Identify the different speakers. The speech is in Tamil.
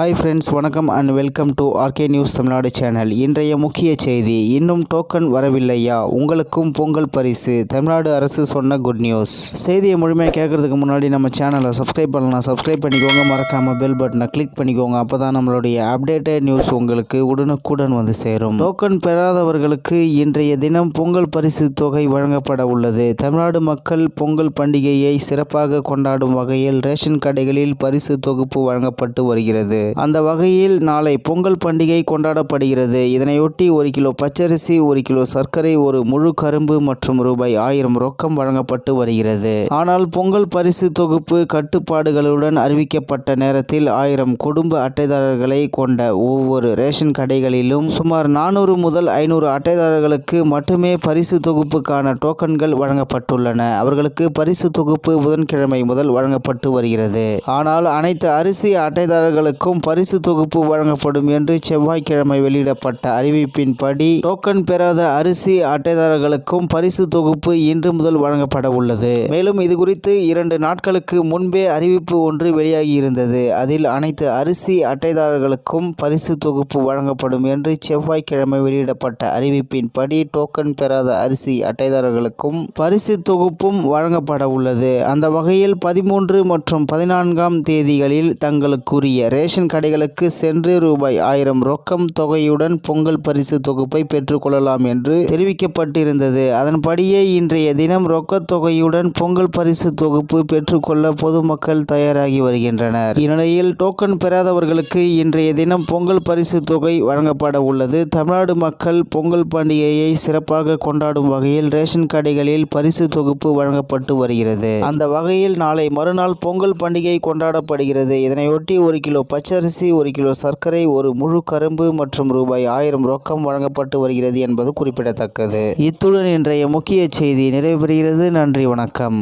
Speaker 1: ஹாய் ஃப்ரெண்ட்ஸ் வணக்கம் and welcome to RK news Tamil Nadu channel இன்றைய முக்கிய செய்தி இன்னும் டோக்கன் வரவில்லையா? உங்களுக்கும் பொங்கல் பரிசு. தமிழ்நாடு அரசு சொன்ன குட் நியூஸ் செய்தியை முழுமையாக கேட்கறதுக்கு முன்னாடி நம்ம சேனலை சப்ஸ்கிரைப் பண்ணலாம். சப்ஸ்கிரைப் பண்ணிக்கோங்க. மறக்காம பெல் பட்டனை கிளிக் பண்ணிக்கோங்க. அப்போ தான் நம்மளுடைய அப்டேட்டட் நியூஸ் உங்களுக்கு உடனுக்குடன் வந்து சேரும். டோக்கன் பெறாதவர்களுக்கு இன்றைய தினம் பொங்கல் பரிசு தொகை வழங்கப்பட உள்ளது. தமிழ்நாடு மக்கள் பொங்கல் பண்டிகையை சிறப்பாக கொண்டாடும் வகையில் ரேஷன் கடைகளில் பரிசு தொகுப்பு வழங்கப்பட்டு வருகிறது. அந்த வகையில் நாளை பொங்கல் பண்டிகை கொண்டாடப்படுகிறது. இதனையொட்டி ஒரு கிலோ பச்சரிசி ஒரு கிலோ சர்க்கரை ஒரு முழு கரும்பு மற்றும் ரூபாய் ஆயிரம் ரொக்கம் வழங்கப்பட்டு வருகிறது. ஆனால் பொங்கல் பரிசு தொகுப்பு கட்டுப்பாடுகளுடன் அறிவிக்கப்பட்ட நேரத்தில் ஆயிரம் குடும்ப அட்டைதாரர்களை கொண்ட ஒவ்வொரு ரேஷன் கடைகளிலும் சுமார் நானூறு முதல் ஐநூறு அட்டைதாரர்களுக்கு மட்டுமே பரிசு தொகுப்புக்கான டோக்கன்கள் வழங்கப்பட்டுள்ளன. அவர்களுக்கு பரிசு தொகுப்பு புதன்கிழமை முதல் வழங்கப்பட்டு வருகிறது. ஆனால் அனைத்து அரிசி அட்டைதாரர்களுக்கும் பரிசு தொகுப்பு வழங்கப்படும் என்று செவ்வாய்க்கிழமை வெளியிடப்பட்ட அறிவிப்பின்படி டோக்கன் பெறாத அரிசி அட்டைதாரர்களுக்கும் பரிசு தொகுப்பு இன்று முதல் வழங்கப்பட உள்ளது. மேலும் இதுகுறித்து இரண்டு நாட்களுக்கு முன்பே அறிவிப்பு ஒன்று வெளியாகியிருந்தது அதில் அனைத்து அரிசி அட்டைதாரர்களுக்கும் பரிசு தொகுப்பு வழங்கப்படும் என்று செவ்வாய்க்கிழமை வெளியிடப்பட்ட அறிவிப்பின்படி டோக்கன் பெறாத அரிசி அட்டைதாரர்களுக்கும் பரிசு தொகுப்பும் வழங்கப்பட உள்ளது. அந்த வகையில் பதிமூன்று மற்றும் பதினான்காம் தேதிகளில் தங்களுக்குரிய ரேஷன் கடைகளுக்கு சென்று ரூபாய் ஆயிரம் ரொக்கம் தொகையுடன் பொங்கல் பரிசு தொகுப்பை பெற்றுக்கொள்ளலாம் என்று தெரிவிக்கப்பட்டிருந்தது. அதன்படியே இன்றைய தினம் ரொக்க தொகையுடன் பொங்கல் பரிசு தொகுப்பு பெற்றுக்கொள்ள பொதுமக்கள் தயாராகி வருகின்றனர். இந்நிலையில் டோக்கன் பெறாதவர்களுக்கு இன்றைய தினம் பொங்கல் பரிசு தொகை வழங்கப்பட உள்ளது. தமிழ்நாடு மக்கள் பொங்கல் பண்டிகையை சிறப்பாக கொண்டாடும் வகையில் ரேஷன் கடைகளில் பரிசு தொகுப்பு வழங்கப்பட்டு வருகிறது. அந்த வகையில் நாளை மறுநாள் பொங்கல் பண்டிகை கொண்டாடப்படுகிறது. இதனையொட்டி ஒரு கிலோ பச்சை பச்சரிசி ஒரு கிலோ சர்க்கரை ஒரு முழு கரும்பு மற்றும் ரூபாய் ஆயிரம் ரொக்கம் வழங்கப்பட்டு வருகிறது என்பது குறிப்பிடத்தக்கது. இத்துடன் இன்றைய முக்கிய செய்தி நிறைவு பெறுகிறது நன்றி வணக்கம்.